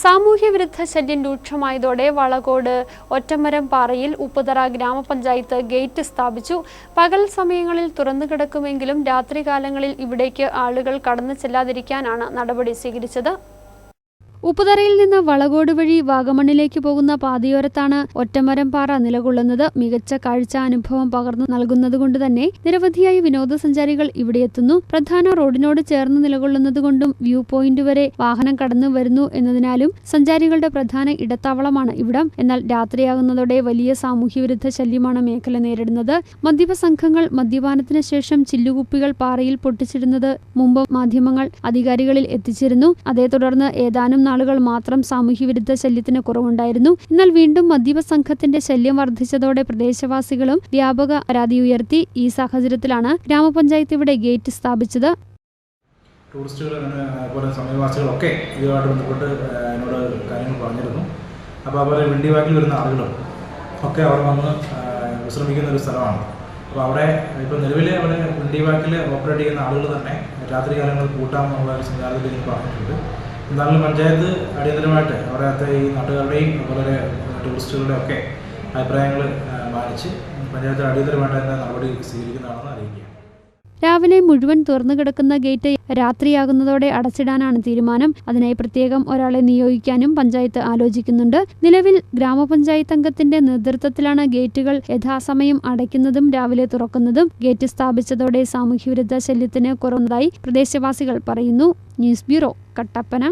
സാമൂഹ്യവിരുദ്ധ ശല്യം രൂക്ഷമായതോടെ വളകോട് ഒറ്റമരം പാറയിൽ ഉപ്പുതറ ഗ്രാമപഞ്ചായത്ത് ഗേറ്റ് സ്ഥാപിച്ചു. പകൽ സമയങ്ങളിൽ തുറന്നു കിടക്കുമെങ്കിലും രാത്രികാലങ്ങളിൽ ഇവിടേക്ക് ആളുകൾ കടന്നു ചെല്ലാതിരിക്കാനാണ് നടപടി സ്വീകരിച്ചത്. ഉപ്പുതറയിൽ നിന്ന് വളകോട് വഴി വാഗമണ്ണിലേക്ക് പോകുന്ന പാതയോരത്താണ് ഒറ്റമരം പാറ നിലകൊള്ളുന്നത്. മികച്ച കാഴ്ച അനുഭവം പകർന്നു നൽകുന്നതുകൊണ്ട് തന്നെ നിരവധിയായി വിനോദസഞ്ചാരികൾ ഇവിടെ എത്തുന്നു. പ്രധാന റോഡിനോട് ചേർന്ന് നിലകൊള്ളുന്നതുകൊണ്ടും വ്യൂ പോയിന്റ് വരെ വാഹനം കടന്നു വരുന്നു എന്നതിനാലും സഞ്ചാരികളുടെ പ്രധാന ഇടത്താവളമാണ് ഇവിടം. എന്നാൽ രാത്രിയാകുന്നതോടെ വലിയ സാമൂഹ്യവിരുദ്ധ ശല്യമാണ് മേഖല നേരിടുന്നത്. മദ്യപ സംഘങ്ങൾ മദ്യപാനത്തിന് ശേഷം ചില്ലുകുപ്പികൾ പാറയിൽ പൊട്ടിച്ചിരുന്നത് മുമ്പ് മാധ്യമങ്ങൾ അധികാരികളിൽ എത്തിച്ചിരുന്നു. അതേ തുടർന്ന് ഏതാനും നാളുകൾ മാത്രം സാമൂഹ്യവിരുദ്ധ ശല്യത്തിന് കുറവുണ്ടായിരുന്നു. എന്നാൽ വീണ്ടും മദ്യപ സംഘത്തിന്റെ ശല്യം വർദ്ധിച്ചതോടെ പ്രദേശവാസികളും വ്യാപക പരാതി ഉയർത്തി. ഈ സാഹചര്യത്തിലാണ് ഗ്രാമപഞ്ചായത്ത് ഇവിടെ ഗേറ്റ് സ്ഥാപിച്ചത്. ടൂറിസ്റ്റുകൾ അതുപോലെ സമീപവാസികളൊക്കെ ഇതുമായിട്ട് ബന്ധപ്പെട്ട് എന്നോട് കാര്യങ്ങൾ പറഞ്ഞിരുന്നു. അപ്പോൾ അതുപോലെ വിണ്ടിവാക്കിൽ വരുന്ന ആളുകളും ഒക്കെ അവിടെ വന്ന് വിശ്രമിക്കുന്ന ഒരു സ്ഥലമാണ്. അപ്പോൾ അവിടെ ഇപ്പോൾ നിലവിൽ അവിടെ വിണ്ടിവാക്കിൽ ഓപ്പറേറ്റ് ചെയ്യുന്ന ആളുകൾ തന്നെ രാത്രി കാലങ്ങളിൽ കൂട്ടാമെന്നുള്ള ഒരു സംവിധാനത്തിൽ പറഞ്ഞിട്ടുണ്ട്. എന്നാലും പഞ്ചായത്ത് അടിയന്തരമായിട്ട് അവിടുത്തെ ഈ നാട്ടുകാരുടെയും അതുപോലെ ടൂറിസ്റ്റുകളുടെയും ഒക്കെ അഭിപ്രായങ്ങൾ മാനിച്ച് പഞ്ചായത്ത് അടിയന്തരമായിട്ട് തന്നെ നടപടി സ്വീകരിക്കുന്നതാണെന്ന് അറിയിക്കുക രാവിലെ മുഴുവൻ തുറന്നു കിടക്കുന്ന ഗേറ്റ് രാത്രിയാകുന്നതോടെ അടച്ചിടാനാണ് തീരുമാനം. അതിനായി പ്രത്യേകം ഒരാളെ നിയോഗിക്കാനും പഞ്ചായത്ത് ആലോചിക്കുന്നുണ്ട്. നിലവിൽ ഗ്രാമപഞ്ചായത്ത് അംഗത്തിന്റെ നേതൃത്വത്തിലാണ് ഗേറ്റുകൾ യഥാസമയം അടയ്ക്കുന്നതും രാവിലെ തുറക്കുന്നതും. ഗേറ്റ് സ്ഥാപിച്ചതോടെ സാമൂഹ്യവിരുദ്ധ ശല്യത്തിന് കുറവുന്നതായി പ്രദേശവാസികൾ പറയുന്നു. News bureau. കട്ടപ്പന